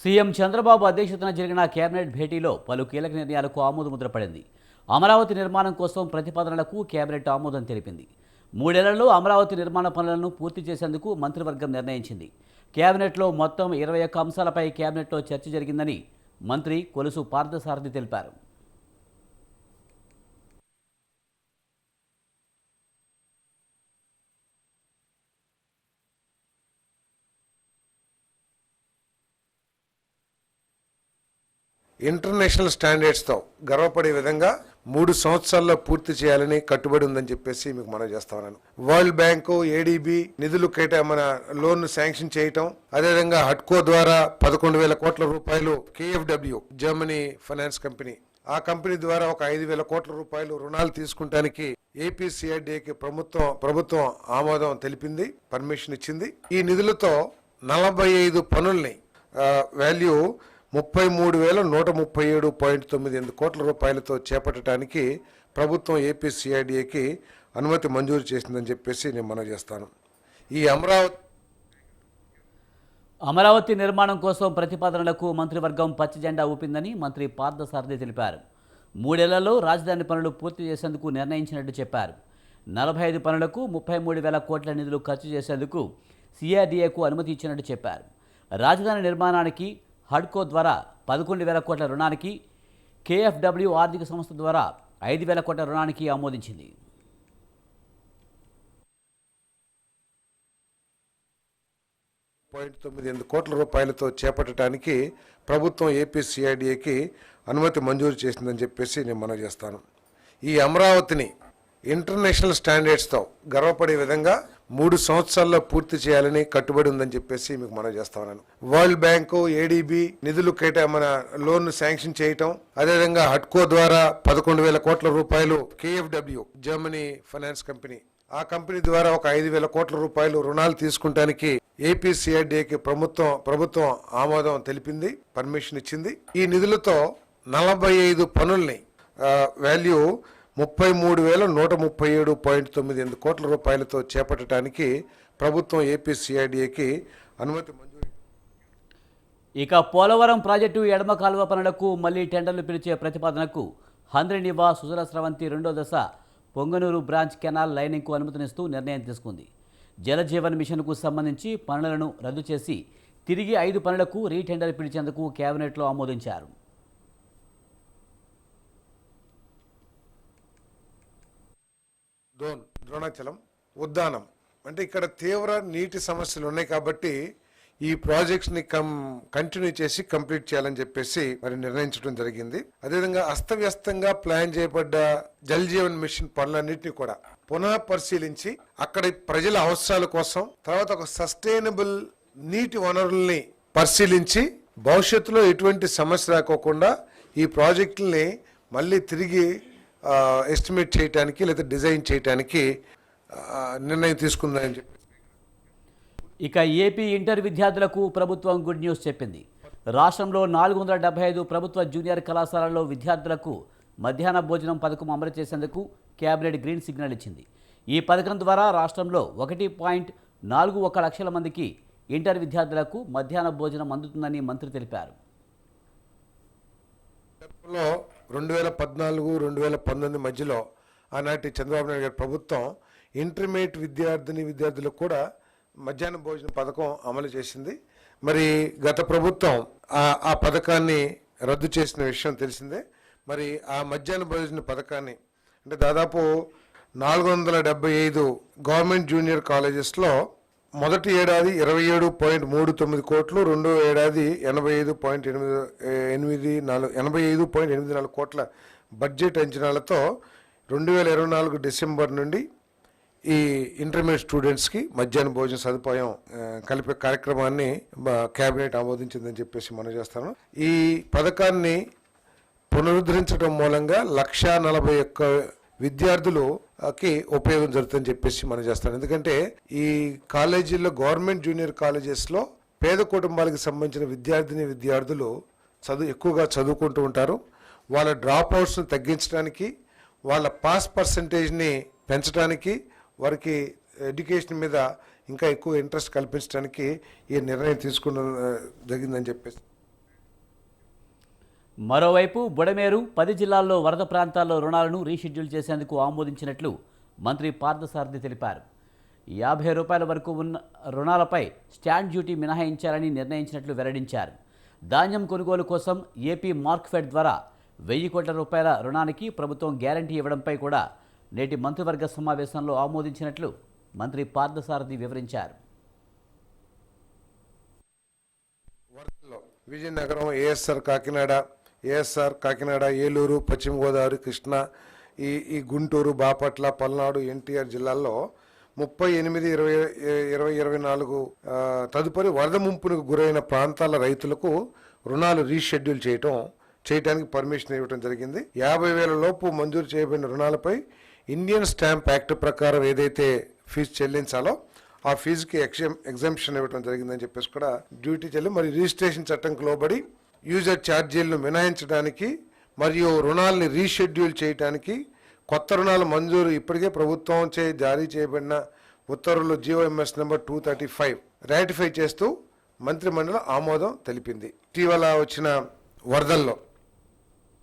CM Chandrababu అధ్యక్షతన జరిగిన cabinet భేటీలో పలు కీలక నిర్ణయాలకు ఆమోదముద్ర పడింది. అమరావతి నిర్మాణం కోసం ప్రతిపాదనలకు కేబినెట్ ఆమోదం తెలిపింది. మూడేళ్ళలో అమరావతి నిర్మాణ పనులను పూర్తి చేసేందుకు మంత్రివర్గం నిర్ణయించింది. కేబినెట్లో మొత్తం ఇరవై ఒక్క అంశాలపై కేబినెట్లో చర్చ జరిగిందని మంత్రి కొలుసు పార్థసారథి తెలిపారు. ఇంటర్నేషనల్ స్టాండర్డ్స్తో గర్వపడే విధంగా మూడు సంవత్సరాల్లో పూర్తి చేయాలని కట్టుబడి ఉందని చెప్పేసి మీకు మనం చేస్తా ఉన్నాను. వరల్డ్ బ్యాంకు ఏడీబీ నిధులు కేటా మన లోన్ శాంక్షన్ చేయటం అదేవిధంగా హట్కో ద్వారా పదకొండు వేల కోట్ల రూపాయలు కేఎఫ్డబ్ల్యూ జర్మనీ ఫైనాన్స్ కంపెనీ. ఆ కంపెనీ ద్వారా ఒక ఐదు వేల కోట్ల రూపాయలు రుణాలు తీసుకుంటానికి ఏపీసీఐడికి ప్రభుత్వం ప్రభుత్వం ఆమోదం తెలిపింది పర్మిషన్ ఇచ్చింది. ఈ నిధులతో నలభై ఐదు పనుల్ని వాల్యూ ముప్పై మూడు వేల నూట ముప్పై ఏడు పాయింట్ తొమ్మిది ఎనిమిది కోట్ల రూపాయలతో చేపట్టడానికి ప్రభుత్వం ఏపీసీఐడిఏకి అనుమతి మంజూరు చేసిందని చెప్పేసి నేను మనవి చేస్తాను. ఈ అమరావతి అమరావతి నిర్మాణం కోసం ప్రతిపాదనలకు మంత్రివర్గం పచ్చ జెండా ఊపిందని మంత్రి పార్థసారథి తెలిపారు. మూడేళ్ళలో రాజధాని పనులు పూర్తి చేసేందుకు నిర్ణయించినట్టు చెప్పారు. నలభై ఐదు పనులకు ముప్పై మూడు వేల కోట్ల నిధులు ఖర్చు చేసేందుకు సిఆర్డీఏకు అనుమతి ఇచ్చినట్టు చెప్పారు. రాజధాని నిర్మాణానికి హడ్కో ద్వారా పదకొండు వేల కోట్ల రుణానికి కేఎఫ్డబ్ల్యూ ఆర్థిక సంస్థ ద్వారా ఐదు వేల కోట్ల రుణానికి ఆమోదించింది. పాయింట్ తొమ్మిది ఎనిమిది కోట్ల రూపాయలతో చేపట్టడానికి ప్రభుత్వం ఏపీసీఐడిఏకి అనుమతి మంజూరు చేసిందని చెప్పేసి నేను మనవి చేస్తాను. ఈ అమరావతిని ఇంటర్నేషనల్ స్టాండర్డ్స్తో గర్వపడే విధంగా మూడు సంవత్సరాల్లో పూర్తి చేయాలని కట్టుబడి ఉందని చెప్పేసి మీకు మనం చేస్తా ఉన్నాను. వరల్డ్ బ్యాంకు ఏడీబీ నిధులు కేటా మన లోన్ శాంక్షన్ చేయటం అదేవిధంగా హట్కో ద్వారా పదకొండు వేల కోట్ల రూపాయలు కేఎఫ్డబ్ల్యూ జర్మనీ ఫైనాన్స్ కంపెనీ ఆ కంపెనీ ద్వారా ఒక ఐదు వేల కోట్ల రూపాయలు రుణాలు తీసుకుంటానికి ఏపీసీఐడికి ప్రభుత్వం ప్రభుత్వం ఆమోదం తెలిపింది పర్మిషన్ ఇచ్చింది. ఈ నిధులతో నలభై ఐదు పనుల్ని వాల్యూ ముప్పై మూడు వేల నూట ముప్పై ఏడు పాయింట్ తొమ్మిది ఎనిమిది కోట్ల రూపాయలతో చేపట్టడానికి ప్రభుత్వం ఏపీసీఐడికి అనుమతి మంజూరు ఇక పోలవరం ప్రాజెక్టు ఎడమ కాలువ పనులకు మళ్ళీ టెండర్లు పిలిచే ప్రతిపాదనకు హంద్రినివా సుజల స్రవంతి రెండో దశ పొంగనూరు బ్రాంచ్ కెనాల్ లైనింగ్కు అనుమతినిస్తూ నిర్ణయం తీసుకుంది. జలజీవన్ మిషన్కు సంబంధించి పనులను రద్దు చేసి తిరిగి ఐదు పనులకు రీటెండర్ పిలిచేందుకు కేబినెట్లో ఆమోదించారు. దోన్ ద్రోణాచలం ఉద్దానం. అంటే ఇక్కడ తీవ్ర నీటి సమస్యలు ఉన్నాయి కాబట్టి ఈ ప్రాజెక్ట్స్ని కం కంటిన్యూ చేసి కంప్లీట్ చేయాలని చెప్పేసి మరి నిర్ణయించడం జరిగింది. అదేవిధంగా అస్తవ్యస్తంగా ప్లాన్ చేయబడ్డ జల్ జీవన్ మిషన్ పనులన్నింటినీ కూడా పునః పరిశీలించి అక్కడ ప్రజల అవసరాల కోసం తర్వాత ఒక సస్టైనబుల్ నీటి వనరుల్ని పరిశీలించి భవిష్యత్తులో ఎటువంటి సమస్య రాకోకుండా ఈ ప్రాజెక్టుల్ని మళ్ళీ తిరిగి ఎస్టిమేట్ చేయడానికి లేదా డిజైన్ చేయడానికి నిర్ణయం తీసుకుందని చెప్పి. ఇక ఏపీ ఇంటర్ విద్యార్థులకు ప్రభుత్వం గుడ్ న్యూస్ చెప్పింది. రాష్ట్రంలో నాలుగు వందల డెబ్బై ఐదు ప్రభుత్వ జూనియర్ కళాశాలల్లో విద్యార్థులకు మధ్యాహ్న భోజనం పథకం అమలు చేసేందుకు కేబినెట్ గ్రీన్ సిగ్నల్ ఇచ్చింది. ఈ పథకం ద్వారా రాష్ట్రంలో ఒకటి పాయింట్ నాలుగు ఒక లక్షల మందికి ఇంటర్ విద్యార్థులకు మధ్యాహ్న భోజనం అందుతుందని మంత్రి తెలిపారు. రెండు వేల పద్నాలుగు రెండు వేల పంతొమ్మిది మధ్యలో ఆనాటి చంద్రబాబు నాయుడు గారి ప్రభుత్వం ఇంటర్మీడియట్ విద్యార్థిని విద్యార్థులకు కూడా మధ్యాహ్న భోజన పథకం అమలు చేసింది. మరి గత ప్రభుత్వం ఆ పథకాన్ని రద్దు చేసిన విషయం తెలిసిందే. మరి ఆ మధ్యాహ్న భోజన పథకాన్ని అంటే దాదాపు నాలుగు వందల డెబ్బై ఐదు గవర్నమెంట్ జూనియర్ కాలేజెస్లో మొదటి ఏడాది ఇరవై ఏడు పాయింట్ మూడు తొమ్మిది కోట్లు రెండో ఏడాది ఎనభై ఐదు పాయింట్ ఎనిమిది ఎనిమిది నాలుగు ఎనభై ఐదు పాయింట్ ఎనిమిది నాలుగు కోట్ల బడ్జెట్ అంచనాలతో రెండు వేల ఇరవై నాలుగు డిసెంబర్ నుండి ఈ ఇంటర్మీడియట్ స్టూడెంట్స్కి మధ్యాహ్న భోజన సదుపాయం కలిపే కార్యక్రమాన్ని కేబినెట్ ఆమోదించిందని చెప్పేసి మనం చేస్తాను. ఈ పథకాన్ని పునరుద్ధరించడం మూలంగా లక్షా నలభై ఒక్క విద్యార్థులకి ఉపయోగం జరుగుతుందని చెప్పేసి మనం చేస్తాం. ఎందుకంటే ఈ కాలేజీల్లో గవర్నమెంట్ జూనియర్ కాలేజెస్లో పేద కుటుంబాలకు సంబంధించిన విద్యార్థిని విద్యార్థులు చదువు ఎక్కువగా చదువుకుంటూ ఉంటారు. వాళ్ళ డ్రాప్ అవుట్స్ని తగ్గించడానికి వాళ్ళ పాస్ పర్సంటేజ్ని పెంచడానికి వారికి ఎడ్యుకేషన్ మీద ఇంకా ఎక్కువ ఇంట్రెస్ట్ కల్పించడానికి ఈ నిర్ణయం తీసుకున్న జరిగిందని చెప్పేసి మరోవైపు బుడమేరు పది జిల్లాల్లో వరద ప్రాంతాల్లో రుణాలను రీషెడ్యూల్ చేసేందుకు ఆమోదించినట్లు మంత్రి పార్థసారథి తెలిపారు. యాభై రూపాయల వరకు ఉన్న రుణాలపై స్టాండ్ డ్యూటీ మినహాయించాలని నిర్ణయించినట్లు వెల్లడించారు. ధాన్యం కొనుగోలు కోసం ఏపీ మార్క్ఫెడ్ ద్వారా వెయ్యి కోట్ల రూపాయల రుణానికి ప్రభుత్వం గ్యారంటీ ఇవ్వడంపై కూడా నేటి మంత్రివర్గ సమావేశంలో ఆమోదించినట్లు మంత్రి పార్థసారథి వివరించారు. విజయనగరం ఏఎస్ఆర్ కాకినాడ ఏఎస్ఆర్ కాకినాడ ఏలూరు పశ్చిమ గోదావరి కృష్ణా ఈ ఈ గుంటూరు బాపట్ల పల్నాడు ఎన్టీఆర్ జిల్లాల్లో ముప్పై ఎనిమిది ఇరవై ఇరవై ఇరవై నాలుగు తదుపరి వరద ముంపునకు గురైన ప్రాంతాల రైతులకు రుణాలు రీషెడ్యూల్ చేయటం చేయడానికి పర్మిషన్ ఇవ్వడం జరిగింది. యాభై వేల లోపు మంజూరు చేయబడిన రుణాలపై ఇండియన్ స్టాంప్ యాక్ట్ ప్రకారం ఏదైతే ఫీజు చెల్లించాలో ఆ ఫీజుకి ఎగ్జామ్ ఎగ్జామ్షన్ ఇవ్వడం జరిగిందని చెప్పేసి కూడా డ్యూటీ చెల్లి మరి రిజిస్ట్రేషన్ చట్టంకి లోబడి యూజర్ ఛార్జీలను మినహాయించడానికి మరియు రుణాలని రీషెడ్యూల్ చేయడానికి కొత్త రుణాల మంజూరు ఇప్పటికే ప్రభుత్వం చే జారీ చేయబడిన ఉత్తర్వులు GOMS number two thirty five ratify చేస్తూ మంత్రిమండలి ఆమోదం తెలిపింది. ఇటీవల వచ్చిన వరదల్లో